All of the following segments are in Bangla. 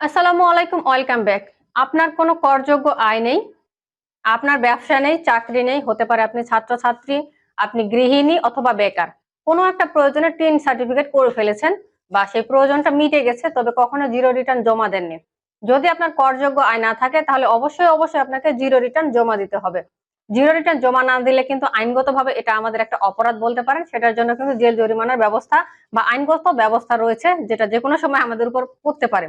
আসসালামু আলাইকুম, ওয়েলকাম ব্যাক। আপনার কোনো করযোগ্য আয় নেই, আপনার ব্যবসা নেই, চাকরি নেই, হতে পারে আপনি ছাত্রছাত্রী, আপনি গৃহিণী অথবা বেকার। কোনো একটা প্রয়োজনে টিন সার্টিফিকেট করে ফেলেছেন বা সেই প্রয়োজনটা মিটে গেছে, তবে কখনো জিরো রিটার্ন জমা দেননি। যদি আপনার করযোগ্য আয় না থাকে, তাহলে অবশ্যই অবশ্যই আপনাকে জিরো রিটার্ন জমা দিতে হবে। জিরো রিটার্ন জমা না দিলে কিন্তু আইনগতভাবে এটা আমাদের একটা অপরাধ বলতে পারেন, সেটার জন্য কিন্তু জেল জরিমানার ব্যবস্থা বা আইনগত ব্যবস্থা রয়েছে, যেটা যে কোনো সময় আমাদের উপর পড়তে পারে।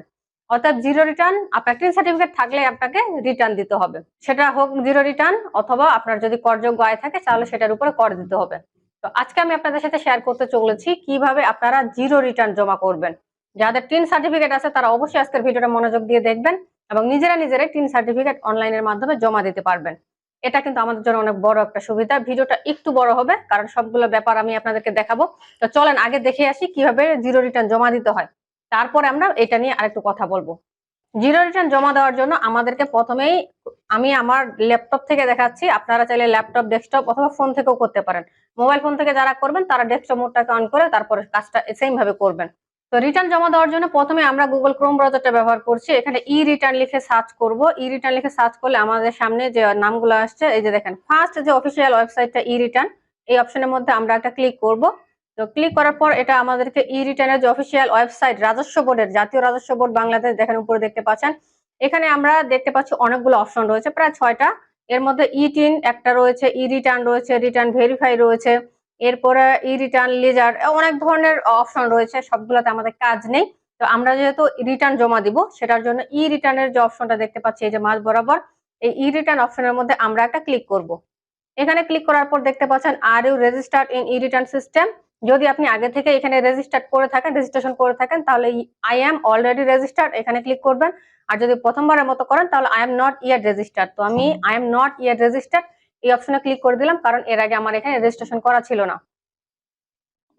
অর্থাৎ জিরো রিটার্ন আপনার টিন সার্টিফিকেট থাকলে আপনাকে রিটার্ন দিতে হবে। সেটা হোক জিরো রিটার্ন অথবা আপনার যদি করযোগ্য আয় থাকে, তাহলে সেটার উপরে কর দিতে হবে। তো আজকে আমি আপনাদের সাথে শেয়ার করতে চলেছি কীভাবে আপনারা জিরো রিটার্ন জমা করবেন। যাদের টিন সার্টিফিকেট আছে, তারা অবশ্যই আজকের ভিডিওটা মনোযোগ দিয়ে দেখবেন এবং নিজেরা নিজেরাই টিন সার্টিফিকেট অনলাইনের মাধ্যমে জমা দিতে পারবেন। এটা কিন্তু আমাদের জন্য অনেক বড় একটা সুবিধা। ভিডিওটা একটু বড় হবে, কারণ সবগুলো ব্যাপার আমি আপনাদেরকে দেখাবো। তো চলেন আগে দেখে আসি কীভাবে জিরো রিটার্ন জমা দিতে হয়। তারপরে আমরা এটা নিয়ে আরেকটু কথা বলব। জিরো রিটার্ন জমা দেওয়ার জন্য আমাদেরকে প্রথমেই আমি আমার ল্যাপটপ থেকে দেখাচ্ছি। আপনারা চাইলে ল্যাপটপ ডেস্কটপ অথবা ফোন থেকেও করতে পারেন। মোবাইল ফোন থেকে যারা করবেন, তারা ডেস্কটপ মোডটাকে অন করে তারপরে কাজটা সেম ভাবে করবেন। তো রিটার্ন জমা দেওয়ার জন্য প্রথমে আমরা গুগল ক্রোম ব্রাউজারটা ব্যবহার করছি। এখানে ই রিটার্ন লিখে সার্চ করব। ই রিটার্ন লিখে সার্চ করলে আমাদের সামনে যে নামগুলো আসছে, এই যে দেখেন ফার্স্ট যে অফিসিয়াল ওয়েবসাইটটা ই রিটার্ন এই অপশনের মধ্যে আমরা একটা ক্লিক করব। তো ক্লিক করার পর এটা আমাদেরকে ই রিটার্নের যে অফিসিয়াল ওয়েবসাইট রাজস্ব বোর্ডের, জাতীয় রাজস্ব বোর্ড বাংলাদেশ দেখেন উপরে দেখতে পাচ্ছেন। এখানে আমরা দেখতে পাচ্ছি অনেকগুলো অপশন রয়েছে, প্রায় ছয়টা। এর মধ্যে ই টিন একটা রয়েছে ই রিটার্ন রয়েছে রিটার্ন ভেরিফাই রয়েছে, এরপরে ই রিটার্ন লেজার অনেক ধরনের অপশন রয়েছে, সবগুলোতে আমাদের কাজ নেই। তো আমরা যেহেতু রিটার্ন জমা দিব, সেটার জন্য ই রিটার্নের যে অপশনটা দেখতে পাচ্ছি, এই যে মাঝ বরাবর, এই ই রিটার্ন অপশনের মধ্যে আমরা একটা ক্লিক করব। এখানে ক্লিক করার পর দেখতে পাচ্ছেন are you registered in e return system যদি আপনি আগে থেকে এখানে রেজিস্টার্ড করে থাকেন রেজিস্ট্রেশন করে থাকেন তাহলে আই এম অলরেডি রেজিস্টার্ড এখানে ক্লিক করবেন। আর যদি প্রথমবারের মতো করেন তাহলে I am not yet registered তো আমি I am not yet registered এই অপশনে ক্লিক করে দিলাম কারণ এর আগে আমার এখানে রেজিস্ট্রেশন করা ছিল না।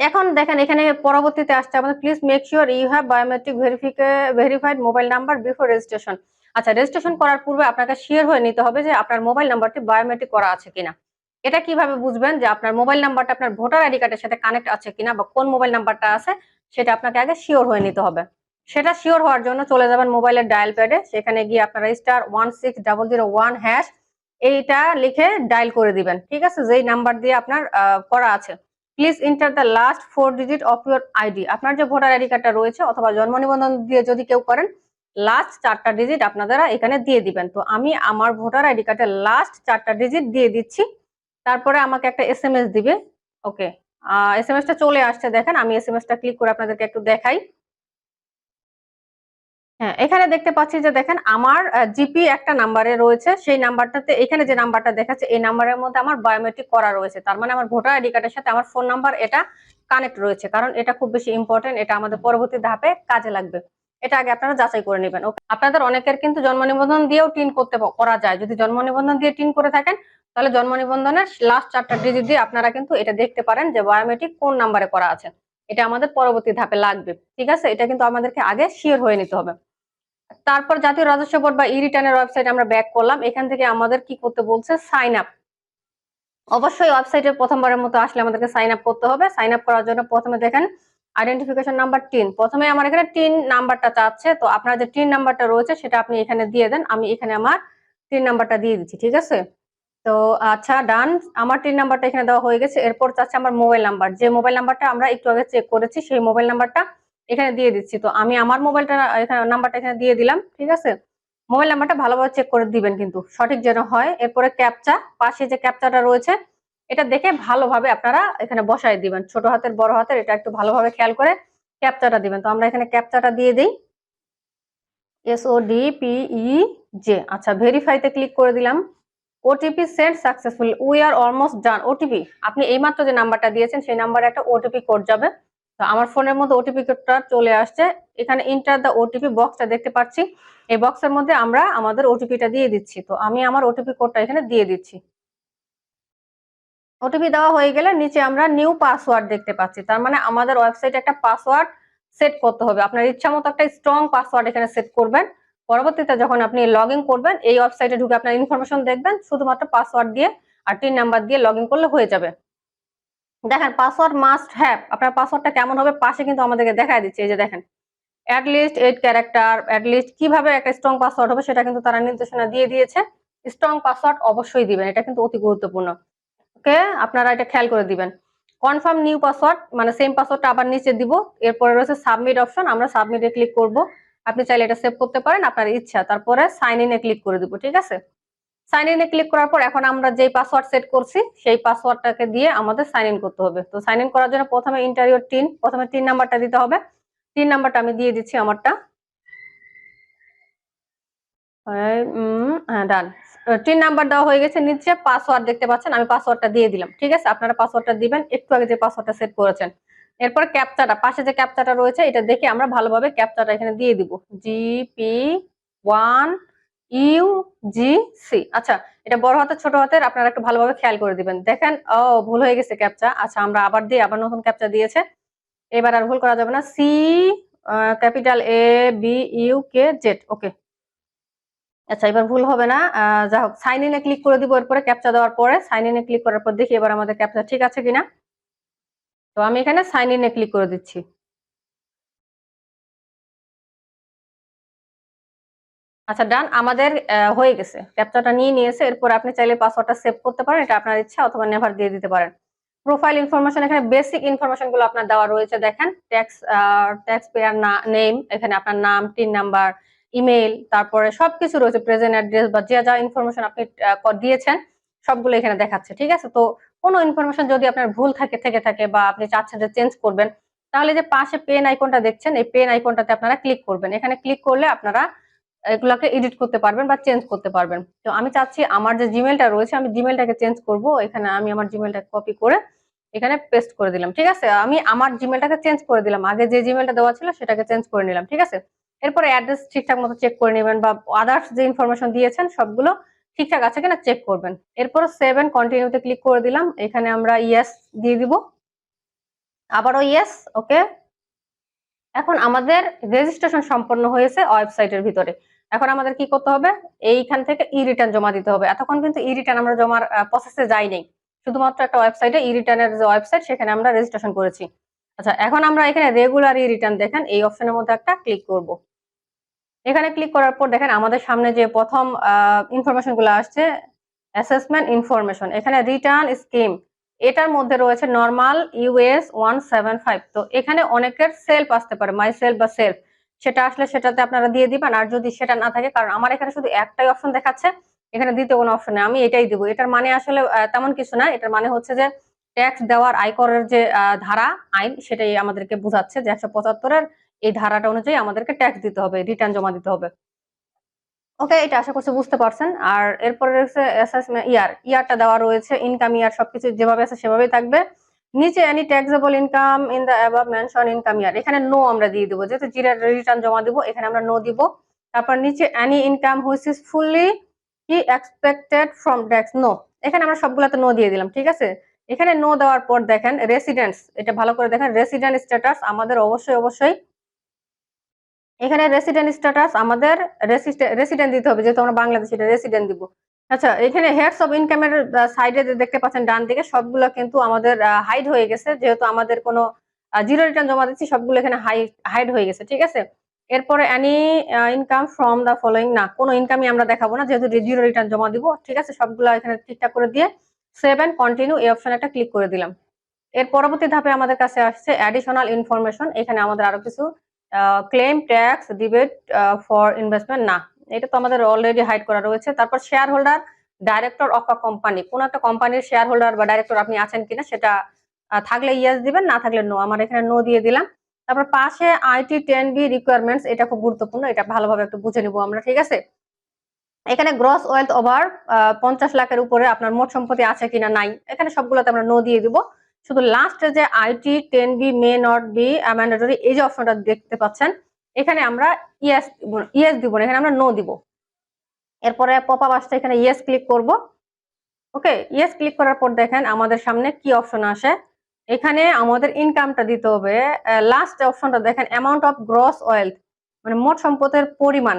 এখন দেখেন এখানে পরবর্তীতে আসছে আমাদের please make sure you have biometric verified mobile number before registration আচ্ছা রেজিস্ট্রেশন করার পূর্বে আপনাকে শিওর হয়ে নিতে হবে যে আপনার মোবাইল নাম্বারটি বায়োমেট্রিক করা আছে কিনা। এটা কীভাবে বুঝবেন যে আপনার মোবাইল নাম্বারটা আপনার ভোটার আইডি কার্ডের সাথে কানেক্ট আছে কিনা বা কোন মোবাইল নাম্বারটা আছে, সেটা আপনাকে আগে শিওর হয়ে নিতে হবে। সেটা শিওর হওয়ার জন্য চলে যাবেন মোবাইলের ডায়াল প্যাডে, সেখানে গিয়ে আপনারা star one six double zero one hash এইটা লিখে ডায়াল করে দিবেন। ঠিক আছে? যেই নাম্বার দিয়ে আপনার করা আছে। Please enter the last four digit of your ID আপনার যে ভোটার আইডি কার্ডটা রয়েছে অথবা জন্ম নিবন্ধন দিয়ে যদি কেউ করেন লাস্ট চারটা ডিজিট আপনারা এখানে দিয়ে দিবেন। তো আমি আমার ভোটার আইডি কার্ডের লাস্ট চারটা ডিজিট দিয়ে দিচ্ছি। তারপরে আমাকে একটা এস এম এস দিবে। ওকে এস এম এসটা চলে আসছে, দেখেন, আমি এস এম এসটা ক্লিক করে আপনাদেরকে একটু দেখাই। হ্যাঁ এখানে দেখতে পাচ্ছি যে, দেখেন, আমার জিপি একটা নাম্বারে রয়েছে। সেই নাম্বারটাতে এখানে যে নাম্বারটা দেখাচ্ছে, এই নাম্বারের মধ্যে আমার বায়োমেট্রিক করা রয়েছে। তার মানে আমার ভোটার আইডি কার্ডের সাথে আমার ফোন নাম্বার এটা কানেক্ট রয়েছে। কারণ এটা খুব বেশি ইম্পর্টেন্ট এটা আমাদের পরবর্তী ধাপে কাজে লাগবে। এটা আগে আপনারা যাচাই করে নেবেন। ওকে আপনাদের অনেকের কিন্তু জন্ম নিবন্ধন দিয়েও টিন করতে করা যায়। যদি জন্ম নিবন্ধন দিয়ে টিন করে থাকেন তাহলে জন্ম নিবন্ধনের লাস্ট চারটা ডিজিট দিয়ে আপনারা কিন্তু এটা দেখতে পারেন যে বায়োমেট্রিক কোন নাম্বারে করা আছে। এটা আমাদের পরবর্তী ধাপে লাগবে, ঠিক আছে? এটা কিন্তু আমাদেরকে আগে শিওর হয়ে নিতে হবে। তারপর জাতীয় রাজস্ব বোর্ড বা ই রিটার্নের ওয়েবসাইট আমরা ব্যাক করলাম। এখান থেকে আমাদের কি করতে বলছে? সাইন আপ অবশ্যই ওয়েবসাইটে প্রথমবারের মতো আসলে আমাদেরকে সাইন আপ করতে হবে। সাইন আপ করার জন্য প্রথমে দেখেন আইডেন্টিফিকেশন নাম্বার টিন প্রথমে আমার এখানে টিন নাম্বারটা চাচ্ছে। তো আপনার যে টিন নাম্বারটা রয়েছে, সেটা আপনি এখানে দিয়ে দেন। আমি এখানে আমার টিন নাম্বারটা দিয়ে দিচ্ছি, ঠিক আছে? তো আচ্ছা ডান। আমার টিন নাম্বারটা এখানে দেওয়া হয়ে গেছে। এরপর চাচ্ছে আমার মোবাইল নাম্বার। যে মোবাইল নাম্বারটা আমরা একটু আগে চেক করেছি, সেই মোবাইল নাম্বারটা এখানে দিয়ে দিচ্ছি। তো আমি আমার মোবাইলটা এখানে, নাম্বারটা এখানে দিয়ে দিলাম, ঠিক আছে? মোবাইল নাম্বারটা ভালোভাবে চেক করে দিবেন কিন্তু, সঠিক যেন হয়। এরপরে ক্যাপচা পাশে যে ক্যাপচাটা রয়েছে, এটা দেখে ভালোভাবে আপনারা এখানে বসাই দিবেন। ছোট হাতের, বড় হাতের, এটা একটু ভালোভাবে খেয়াল করে ক্যাপচাটা দিবেন। তো আমরা এখানে ক্যাপচাটা দিয়ে দিই। S O D P E আচ্ছা ভেরিফাইতে ক্লিক করে দিলাম। OTP send successful we are almost done OTP আপনি এইমাত্র যে নাম্বারটা দিয়েছেন, সেই নাম্বারে একটা ওটিপি কোড যাবে। তো আমার ফোনের মধ্যে ওটিপি কোডটা চলে আসছে। এখানে ইন্টার দ্য ওটিপি বক্সটা দেখতে পাচ্ছি। এই বক্সের মধ্যে আমরা আমাদের ওটিপিটা দিয়ে দিচ্ছি। তো আমি আমার ওটিপি কোডটা এখানে দিয়ে দিচ্ছি। ওটিপি দেওয়া হয়ে গেলে নিচে আমরা নিউ পাসওয়ার্ড দেখতে পাচ্ছি। তার মানে আমাদের ওয়েবসাইটে একটা পাসওয়ার্ড সেট করতে হবে। আপনার ইচ্ছা মতো একটা স্ট্রং পাসওয়ার্ড এখানে সেট করবেন। পরবর্তীতে যখন আপনি লগ করবেন, এই ওয়েবসাইটে ঢুকে আপনার ইনফরমেশন দেখবেন, শুধুমাত্র পাসওয়ার্ড দিয়ে আর টিন নাম্বার দিয়ে লগ করলে হয়ে যাবে। দেখেন পাসওয়ার্ড মাস্ট হ্যাভ আপনার পাসওয়ার্ডটা কেমন হবে পাশে কিন্তু আমাদেরকে দেখায় দিচ্ছে, এই যে দেখেন। অ্যাটলিস্ট এইট ক্যারেক্টার অ্যাটলিস্ট কীভাবে একটা স্ট্রং পাসওয়ার্ড হবে সেটা কিন্তু তারা নির্দেশনা দিয়ে দিয়েছে। স্ট্রং পাসওয়ার্ড অবশ্যই দিবেন, এটা কিন্তু অতি গুরুত্বপূর্ণ। ওকে, আপনারা এটা খেয়াল করে দিবেন। কনফার্ম নিউ পাসওয়ার্ড মানে সেম পাসওয়ার্ডটা আবার নিচে দিব। এরপরে রয়েছে সাবমিট অপশন আমরা সাবমিটে ক্লিক করব। আপনি চাইলে এটা সেভ করতে পারেন, আপনার ইচ্ছা। তারপরে সাইন ইনে ক্লিক করে দিব, ঠিক আছে? সাইন ইনে ক্লিক করার পর এখন আমরা যেই পাসওয়ার্ড সেট করছি, সেই পাসওয়ার্ডটাকে দিয়ে আমাদের সাইন ইন করতে হবে। তো সাইন ইন করার জন্য প্রথমে ইন্টারভিউর টিন, প্রথমে তিন নাম্বারটা দিতে হবে। তিন নাম্বারটা আমি দিয়ে দিচ্ছি আমারটা। ডান তিন নাম্বার দেওয়া হয়ে গেছে, নিচে পাসওয়ার্ড দেখতে পাচ্ছেন, আমি পাসওয়ার্ডটা দিয়ে দিলাম, ঠিক আছে? আপনারা পাসওয়ার্ডটা দিবেন, একটু আগে যে পাসওয়ার্ডটা সেট করেছেন। এরপর ক্যাপচাটা পাশে যে ক্যাপচাটা রয়েছে এটা দেখে আমরা ভালোভাবে ক্যাপচাটা এখানে দিয়ে দিব। G P one U G C এটা বড় হাতের ছোট হাতের আপনারা একটু ভালোভাবে খেয়াল করে দিবেন। দেখেন ও ভুল হয়ে গেছে ক্যাপচা। আচ্ছা আমরা আবার দিয়ে আবার নতুন ক্যাপচা দিয়েছে। এবার আর ভুল করা যাবে না। C capital A B U K Z okay. আচ্ছা এবার ভুল হবে না। আহ, যা হোক সাইন ইনে ক্লিক করে দিব এরপরে ক্যাপচা দেওয়ার পরে। সাইন ইনে ক্লিক করার পর দেখি এবার আমাদের ক্যাপচা ঠিক আছে কিনা। তো আমি এখানে সাইন ইনে ক্লিক করে দিচ্ছি। আচ্ছা ডান আমাদের হয়ে গেছে। ক্যাপচাটা নিয়ে নিয়েছে। এরপর আপনি চাইলে পাসওয়ার্ডটা সেভ করতে পারেন। এটা আপনার ইচ্ছা, অথবা নেভার দিয়ে দিতে পারেন। প্রোফাইল ইনফরমেশন এখানে বেসিক ইনফরমেশনগুলো আপনার দেওয়া রয়েছে, দেখেন। ট্যাক্স ট্যাক্স পেয়ার নেম এখানে আপনার নাম টিন নাম্বার ইমেল তারপরে সবকিছু রয়েছে প্রেজেন্ট অ্যাড্রেস বা যা যা ইনফরমেশন আপনি দিয়েছেন, সবগুলো এখানে দেখাচ্ছে, ঠিক আছে? তো কোনো ইনফরমেশন যদি আপনার ভুল থাকে, থেকে থাকে বা আপনি চাচ্ছেন যে চেঞ্জ করবেন, তাহলে যে পাশে পেন আইকনটা দেখছেন, এই পেন আইকনটাতে আপনারা ক্লিক করবেন। এখানে ক্লিক করলে আপনারা এগুলাকে এডিট করতে পারবেন বা চেঞ্জ করতে পারবেন। তো আমি চাচ্ছি আমার যে জিমেলটা রয়েছে, আমি জিমেলটাকে চেঞ্জ করব। এখানে আমি আমার জিমেলটা কপি করে এখানে পেস্ট করে দিলাম, ঠিক আছে? আমি আমার জিমেলটাকে চেঞ্জ করে দিলাম। আগে যে জিমেলটা দেওয়া ছিল, সেটাকে চেঞ্জ করে নিলাম, ঠিক আছে? এরপরে অ্যাড্রেস ঠিকঠাক মতো চেক করে নেবেন বা আদার্স যে ইনফরমেশন দিয়েছেন, সবগুলো ঠিকঠাক আছে কিনা চেক করবেন। এরপর সেভেন কন্টিনিউতে ক্লিক করে দিলাম। এখানে আমরা ইয়েস দিয়ে দিব। আবারও ইয়েস ওকে এখন আমাদের রেজিস্ট্রেশন সম্পন্ন হয়েছে ওয়েবসাইটের ভিতরে। এখন আমাদের কি করতে হবে? এইখান থেকে ই রিটার্ন জমা দিতে হবে। এতক্ষণ কিন্তু ই রিটার্ন আমরা জমার প্রসেসে যাই নাই শুধুমাত্র একটা ওয়েবসাইটে ই রিটার্নের যে ওয়েবসাইট সেখানে আমরা রেজিস্ট্রেশন করেছি। আচ্ছা এখন আমরা এখানে রেগুলার ই রিটার্ন দেখেন। এই অপশনের মধ্যে একটা ক্লিক করব। এখানে ক্লিক করার পর দেখেন আমাদের সামনে যে প্রথম ইনফরমেশনগুলো আসছে অ্যাসেসমেন্ট ইনফরমেশন এখানে রিটার্ন স্কিম এটার মধ্যে রয়েছে normal US one seven five তো এখানে অনেকের সেলফ আসতে পারে মাই সেলফ বা সেলফ সেটা আসলে সেটাতে আপনারা দিয়ে দিবেন, আর যদি সেটা না থাকে, কারণ আমার এখানে শুধু একটাই অপশন দেখাচ্ছে, এখানে দ্বিতীয় কোনো অপশন নেই, আমি এটাই দিব, এটার মানে আসলে তেমন কিছু না, এটার মানে হচ্ছে যে ট্যাক্স দেওয়ার আয়করের যে ধারা, আইন, সেটাই আমাদেরকে বোঝাচ্ছে যে একশো পঁচাত্তরের এই ধারাটা অনুযায়ী আমাদেরকে ট্যাক্স দিতে হবে রিটার্ন জমা দিতে হবে। ওকে এটা আশা করছি বুঝতে পারছেন। আর এরপরে রয়েছে অ্যাসেসমেন্ট ইয়ার ইয়ারটা দেওয়া রয়েছে ইনকাম ইয়ার সবকিছু যেভাবে আছে সেভাবেই থাকবে। নিচে any taxable income in the above mention income year এখানে নো আমরা দিয়ে দিব, যেহেতু জিরার রিটার্ন জমা দিব, এখানে আমরা নো দিব। তারপর নিচে any income which is fully কি এক্সপেক্টেড ফ্রম ট্যাক্স নো এখানে আমরা সবগুলাতে নো দিয়ে দিলাম, ঠিক আছে? এখানে নো দেওয়ার পর দেখেন রেসিডেন্টস এটা ভালো করে দেখেন রেসিডেন্ট স্ট্যাটাস আমাদের অবশ্যই অবশ্যই এখানে রেসিডেন্ট স্ট্যাটাস আমাদের রেসিডেন্ট দিতে হবে, যেহেতু আমরা বাংলাদেশে রেসিডেন্ট দিব। আচ্ছা এখানে হেডস অফ ইনকামের সাইডে দেখতে পাচ্ছেন ডান দিকে, সবগুলো কিন্তু আমাদের হাইড হয়ে গেছে। যেহেতু আমাদের কোনো জিরো রিটার্ন জমা দিচ্ছি, সবগুলো এখানে হাইড হয়ে গেছে, ঠিক আছে? এরপরে any income from the following না, কোনো ইনকামই আমরা দেখাবো না, যেহেতু জিরো রিটার্ন জমা দিব, ঠিক আছে? সবগুলো এখানে ঠিকঠাক করে দিয়ে সেভেন কন্টিনিউ এই অপশন একটা ক্লিক করে দিলাম। এর পরবর্তী ধাপে আমাদের কাছে আসছে অ্যাডিশনাল ইনফরমেশন এখানে আমাদের আরও কিছু claim tax rebate for investment না। এটা তো আমাদের অলরেডি হাইড করা রয়েছে। তারপর share holder director of a company কোন একটা কোম্পানির শেয়ার হোল্ডার বা ডাইরেক্টর আপনি আছেন কিনা সেটা থাকলে ইয়েস দিবেন, না থাকলে নো আমার এখানে নো দিয়ে দিলাম। তারপর পাশে আইটি টেন বি রিকোয়ারমেন্টস এটা খুব গুরুত্বপূর্ণ, এটা ভালোভাবে একটু বুঝে নিবো আমরা, ঠিক আছে? এখানে গ্রস ওয়েলথ ওভার পঞ্চাশ লাখের উপরে আপনার মোট সম্পত্তি আছে কিনা নাই, এখানে সবগুলোতে আমরা নো দিয়ে দিব। শুধু লাস্টে যে IT ten B may not be mandatory এই যে অপশনটা দেখতে পাচ্ছেন, এখানে আমরা ইয়েস ইয়েস দিব না, এখানে আমরা নো দিব। এরপরে পপ আপ আসছে, এখানে ইয়েস ক্লিক করব। ওকে ইয়েস ক্লিক করার পর দেখেন আমাদের সামনে কি অপশন আসে? এখানে আমাদের ইনকামটা দিতে হবে। লাস্ট অপশনটা দেখেন অ্যামাউন্ট অফ গ্রস ওয়েলথ মানে মোট সম্পদের পরিমাণ।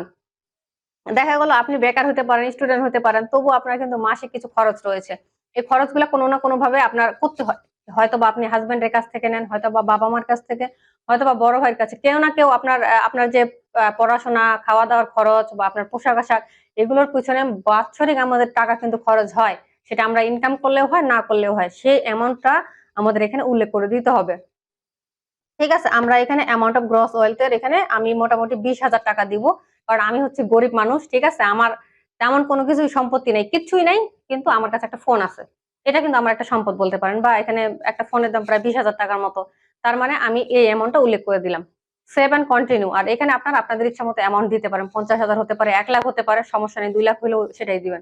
দেখা গেল আপনি বেকার হতে পারেন স্টুডেন্ট হতে পারেন তবু আপনার কিন্তু মাসে কিছু খরচ রয়েছে। এই খরচগুলো কোনো না কোনো ভাবে আপনার করতে হয়। হয়তো বা আপনি হাজবেন্ডের কাছ থেকে নেন হয়তো বা বাবা মার কাছ থেকে হয়তো বা বড় ভাইয়ের কাছে। কেউ না কেউ আপনার আপনার যে পড়াশোনা খাওয়া দাওয়ার খরচ বা আপনার পোশাক আশাক এগুলোর পিছনে বাৎসরিক আমাদের টাকা কিন্তু খরচ হয়। সেটা আমরা ইনকাম করলেও হয়, না করলেও হয়। সেই অ্যামাউন্টটা আমাদের এখানে উল্লেখ করে দিতে হবে। ঠিক আছে, আমরা এখানে অ্যামাউন্ট অফ গ্রস ওয়েলথের এখানে আমি মোটামুটি বিশ হাজার টাকা দিব। কারণ আমি হচ্ছে গরিব মানুষ, ঠিক আছে? আমার তেমন কোনো কিছুই সম্পত্তি নেই, কিচ্ছুই নাই, কিন্তু আমার কাছে একটা ফোন আছে। এটা কিন্তু আমার একটা সম্পদ বলতে পারেন, বা এখানে একটা ফোনের দাম প্রায় বিশ হাজার টাকার মতো। তার মানে আমি এই অ্যামাউন্টটা উল্লেখ করে দিলাম। সেভ অ্যান্ড কন্টিনিউ আর এখানে আপনার আপনাদের ইচ্ছা মতো অ্যামাউন্ট দিতে পারেন। পঞ্চাশ হাজার হতে পারে, এক লাখ হতে পারে, সমস্যা নেই, দুই লাখ হলেও সেটাই দিবেন।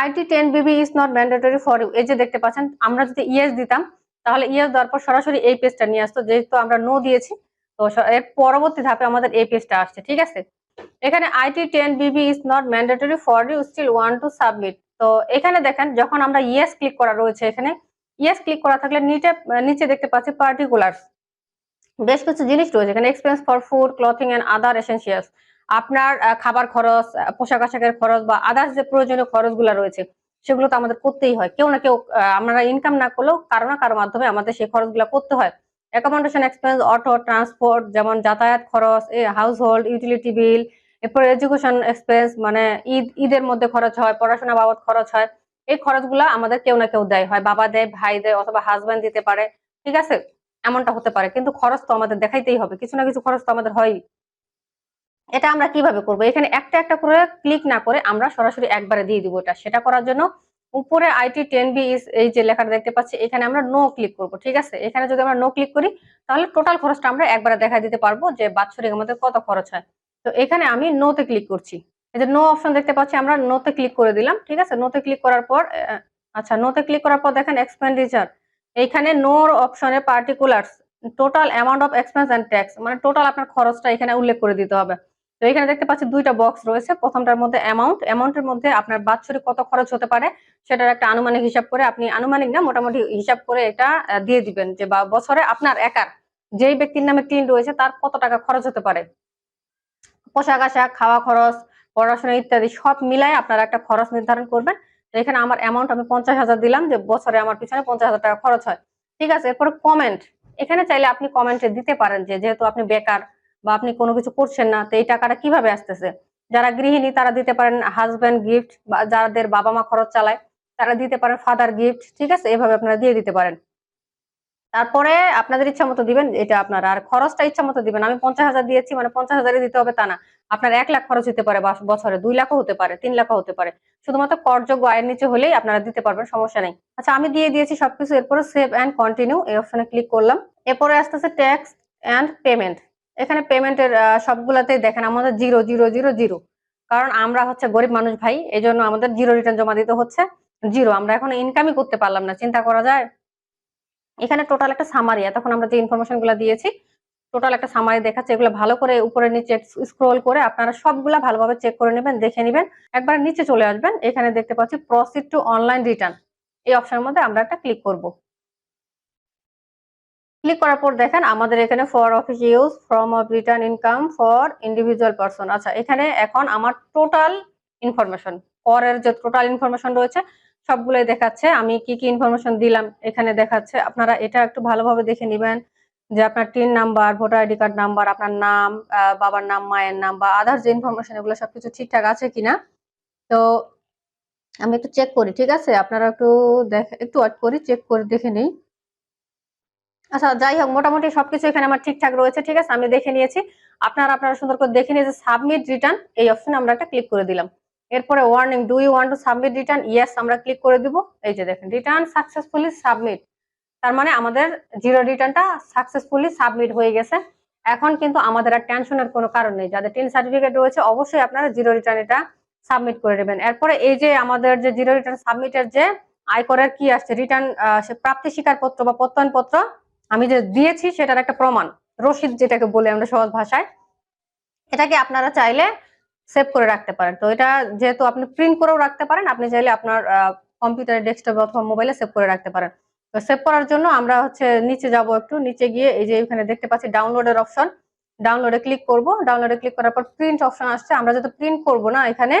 IT ten BB is not mandatory for you এই যে দেখতে পাচ্ছেন, আমরা যদি ইয়েস দিতাম, তাহলে ইয়েস দেওয়ার পর সরাসরি এই পেজটা নিয়ে আসতো। যেহেতু আমরা নো দিয়েছি, তো এর পরবর্তী ধাপে আমাদের এই পেজটা আসছে, ঠিক আছে? এখানে IT ten BB is not mandatory for you still want to submit তো এখানে দেখেন, যখন আমরা ইয়েস ক্লিক করা রয়েছে এখানে ইয়েস ক্লিক করা থাকলে নিচে নিচে দেখতে পাচ্ছি পার্টিকুলার্স বেশ কিছু জিনিস রয়েছে, এখানে expense for food clothing and other essentials আপনার খাবার খরচ পোশাক আশাকের খরচ বা আদার্স যে প্রয়োজনীয় খরচগুলো রয়েছে, সেগুলো তো আমাদের করতেই হয়। কেউ না কেউ আমরা ইনকাম না করলেও কারও না কারও মাধ্যমে আমাদের সেই খরচগুলো করতে হয়। অ্যাকোমোডেশন এক্সপেন্স অটো ট্রান্সপোর্ট যেমন যাতায়াত খরচ হাউস হোল্ড ইউটিলিটি বিল এরপর এডুকেশন এক্সপেন্স মানে ঈদ, ঈদের মধ্যে খরচ হয়, পড়াশোনা বাবদ খরচ হয়, এই খরচগুলো আমাদের কেউ না কেউ দেয়। হয় বাবা দেয় ভাই দেয় অথবা হাজবেন্ড দিতে পারে, ঠিক আছে? এমনটা হতে পারে, কিন্তু খরচ তো আমাদের দেখাইতেই হবে, কিছু না কিছু খরচ তো আমাদের হয়ই। এটা আমরা কীভাবে করব? এখানে একটা একটা করে ক্লিক না করে আমরা সরাসরি একবারে দিয়ে দিব এটা। সেটা করার জন্য উপরে আইটি টেন বি এই যে লেখাটা দেখতে পাচ্ছি, এখানে আমরা নো ক্লিক করব, ঠিক আছে? এখানে যদি আমরা নো ক্লিক করি, তাহলে টোটাল খরচটা আমরা একবারে দেখা দিতে পারব যে বাৎসরিক আমাদের কত খরচ হয়। তো এখানে আমি নোতে ক্লিক করছি। এই যে নো অপশন দেখতে পাচ্ছি, আমরা নোতে ক্লিক করে দিলাম, ঠিক আছে? নোতে ক্লিক করার পর আচ্ছা নোতে ক্লিক করার পর দেখেন এক্সপেন্ডিচার এইখানে নোর অপশনে particulars total amount of expense and tax মানে টোটাল আপনার খরচটা এখানে উল্লেখ করে দিতে হবে। তো এখানে দেখতে পাচ্ছি দুইটা বক্স রয়েছে, প্রথমটার মধ্যে অ্যামাউন্ট অ্যামাউন্টের মধ্যে আপনার বাৎসরিক কত খরচ হতে পারে, সেটার একটা আনুমানিক হিসাব করে, আপনি আনুমানিক না, মোটামুটি হিসাব করে এটা দিয়ে দিবেন যে বছরে আপনার একার, যেই ব্যক্তির নামে টিন রয়েছে, তার কত টাকা খরচ হতে পারে। পোশাক আশাক, খাওয়া খরচ, পড়াশোনা ইত্যাদি সব মিলাই আপনারা একটা খরচ নির্ধারণ করবেন। এখানে আমার অ্যামাউন্ট আমি পঞ্চাশ হাজার দিলাম যে বছরে আমার পিছনে পঞ্চাশ হাজার টাকা খরচ হয়। ঠিক আছে, এরপরে কমেন্ট এখানে চাইলে আপনি কমেন্টে দিতে পারেন যে যেহেতু আপনি বেকার বা আপনি কোনো কিছু করছেন না, তো এই টাকাটা কীভাবে আসতেছে? যারা গৃহিণী তারা দিতে পারেন হাজব্যান্ড গিফট বা যাদের বাবা মা খরচ চালায়, তারা দিতে পারেন ফাদার গিফট ঠিক আছে, এভাবে আপনারা দিয়ে দিতে পারেন। তারপরে আপনাদের ইচ্ছা মতো দিবেন, এটা আপনার আর খরচটা ইচ্ছা মতো দিবেন আমি পঞ্চাশ হাজার দিয়েছি মানে পঞ্চাশ হাজারই দিতে হবে তা না। আপনার এক লাখ খরচ হতে পারে বছরে, দুই লাখও হতে পারে, তিন লাখও হতে পারে। শুধুমাত্র করযোগ্য আয়ের নিচে হলেই আপনারা দিতে পারবেন, সমস্যা নেই। আচ্ছা আমি দিয়ে দিয়েছি সবকিছু, এরপরে সেভ অ্যান্ড কন্টিনিউ, এই অপশনে ক্লিক করলাম। এরপরে আসতেছে ট্যাক্স অ্যান্ড পেমেন্ট। এখানে পেমেন্টের সবগুলাতেই দেখেন আমাদের জিরো জিরো জিরো জিরো। কারণ আমরা হচ্ছে গরিব মানুষ ভাই এই জন্য আমাদের জিরো রিটার্ন জমা দিতে হচ্ছে। জিরো, আমরা এখন ইনকামই করতে পারলাম না, চিন্তা করা যায়? এখানে টোটাল একটা সামারি তখন আমরা যে ইনফরমেশনগুলো দিয়েছি টোটাল একটা সামারি দেখাচ্ছে, এগুলো ভালো করে উপরে নিচে স্ক্রোল করে আপনারা সবগুলা ভালোভাবে চেক করে নেবেন, দেখে নেবেন, একবার নিচে চলে আসবেন, এখানে দেখতে পাচ্ছি প্রসিড টু অনলাইন রিটার্ন এই অপশনের মধ্যে আমরা একটা ক্লিক করব। ক্লিক করার পর দেখেন আমাদের এখানে for office use form of return income for individual person আচ্ছা এখানে এখন আমার টোটাল ইনফরমেশন করের যে টোটাল ইনফরমেশন রয়েছে সবগুলোই দেখাচ্ছে। আমি কি কি ইনফরমেশন দিলাম এখানে দেখাচ্ছে। আপনারা এটা একটু ভালোভাবে দেখে নেবেন যে আপনার TIN number voter ID card number আপনার নাম বাবার নাম, মায়ের নাম বা আদার যে ইনফরমেশন এগুলো সবকিছু ঠিকঠাক আছে কিনা। তো আমি একটু চেক করি, ঠিক আছে? আপনারা একটু দেখ, একটু ওয়েট করি চেক করে দেখে নেই। আচ্ছা যাই হোক, মোটামুটি সবকিছু এখানে আমার ঠিকঠাক রয়েছে, ঠিক আছে? আমি দেখে নিয়েছি। আপনারা আপনারা সুন্দর করে দেখে নিয়ে যে সাবমিট রিটার্ন এই অপশনে আমরা একটা ক্লিক করে দিলাম। এরপরে warning do you want to submit return yes আমরা ক্লিক করে দিব। এই যে দেখেন রিটার্ন সাকসেসফুলি সাবমিট তার মানে আমাদের জিরো রিটার্নটা সাকসেসফুলি সাবমিট হয়ে গেছে। এখন কিন্তু আমাদের আর টেনশনের কোনো কারণ নেই। যাদের টেন সার্টিফিকেট রয়েছে, অবশ্যই আপনারা জিরো রিটার্ন এটা সাবমিট করে দেবেন এরপরে এই যে আমাদের যে জিরো রিটার্ন সাবমিটের যে আয়করের কি আসছে রিটার্ন প্রাপ্তি স্বীকারপত্র বা প্রত্যয়নপত্র, আমি যে দিয়েছি সেটার একটা প্রমাণ। রসিদ যেটাকে বলে আমরা সহজ ভাষায়, এটাকে আপনারা চাইলে সেভ করে রাখতে পারেন। তো এটা যেহেতু আপনি প্রিন্ট করেও রাখতে পারেন, আপনি চাইলে আপনার কম্পিউটারে ডেস্কটপে অথবা মোবাইলে সেভ করে রাখতে পারেন। তো সেভ করার জন্য আমরা হচ্ছে নিচে যাব একটু, নিচে গিয়ে এই যে এখানে দেখতে পাচ্ছি ডাউনলোডের অপশন ডাউনলোডে ক্লিক করব। ডাউনলোডে ক্লিক করার পর প্রিন্ট অপশন আসছে। আমরা যেহেতু প্রিন্ট করব না এখানে,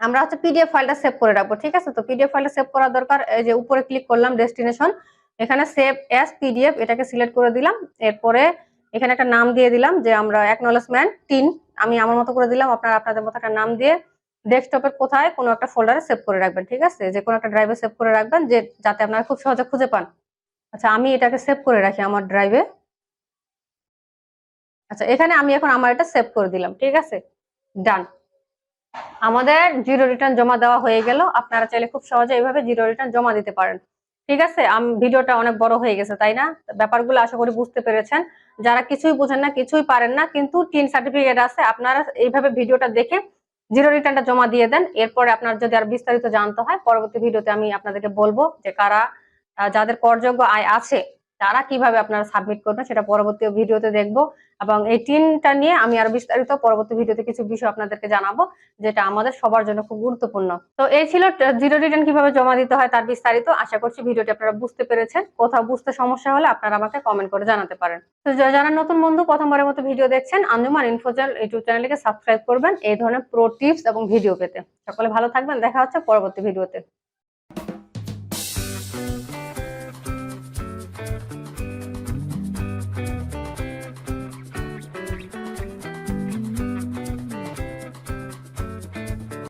আমরা হচ্ছে পিডিএফ ফাইলটা সেভ করে রাখব, ঠিক আছে? তো পিডিএফ ফাইলটা সেভ করার দরকার। এই যে উপরে ক্লিক করলাম ডেস্টিনেশন এখানে সেভ অ্যাজ পিডিএফ এটাকে সিলেক্ট করে দিলাম। এরপরে এখানে একটা নাম দিয়ে দিলাম যে আমরা অ্যাকনোলেজমেন্ট টিন আমি আমার মতো করে দিলাম, আপনারা আপনাদের মতো একটা নাম দিয়ে ডেস্কটপের কোথায় কোনো একটা ফোল্ডারে সেভ করে রাখবেন, ঠিক আছে? যে কোনো একটা ড্রাইভে সেভ করে রাখবেন, যে যাতে আপনারা খুব সহজে খুঁজে পান। আচ্ছা আমি এটাকে সেভ করে রাখি আমার ড্রাইভে আচ্ছা এখানে আমি এখন আমার এটা সেভ করে দিলাম, ঠিক আছে? ডান আমাদের জিরো রিটার্ন জমা দেওয়া হয়ে গেল, আপনারা চাইলে খুব সহজে এইভাবে জিরো রিটার্ন জমা দিতে পারেন। ঠিক আছে? আমি, ভিডিওটা অনেক বড় হয়ে গেছে, তাই না? ব্যাপারগুলো আশা করি বুঝতে পেরেছেন। যারা কিছুই বুঝেন না, কিছুই পারেন না, কিন্তু টিন সার্টিফিকেট আছে, আপনারা এইভাবে ভিডিওটা দেখে জিরো রিটার্নটা জমা দিয়ে দেন। এরপরে আপনার যদি আর বিস্তারিত জানতে হয়, পরবর্তী ভিডিওতে আমি আপনাদেরকে বলব যে কারা যাদের করযোগ্য আয় আছে, তারা কীভাবে আপনারা সাবমিট করবেন, সেটা পরবর্তী ভিডিওতে দেখব। এবং এই টিনটা নিয়ে আমি আর বিস্তারিত পরবর্তী ভিডিওতে কিছু বিষয় আপনাদেরকে জানাব, যেটা আমাদের সবার জন্য খুব গুরুত্বপূর্ণ। তো এই ছিল জিরো রিটার্ন কীভাবে জমা দিতে হয় তার বিস্তারিত। আশা করছি ভিডিওটি আপনারা বুঝতে পেরেছেন। কোথাও বুঝতে সমস্যা হলে আপনারা আমাকে কমেন্ট করে জানাতে পারেন। তো যারা নতুন বন্ধু, প্রথমবারের মতো ভিডিও দেখছেন আঞ্জুমান ইনফোজাল ইউটিউব চ্যানেলকে সাবস্ক্রাইব করবেন। এই ধরনের প্রো টিপস এবং ভিডিও পেতে। সকলে ভালো থাকবেন। দেখা হচ্ছে পরবর্তী ভিডিওতে।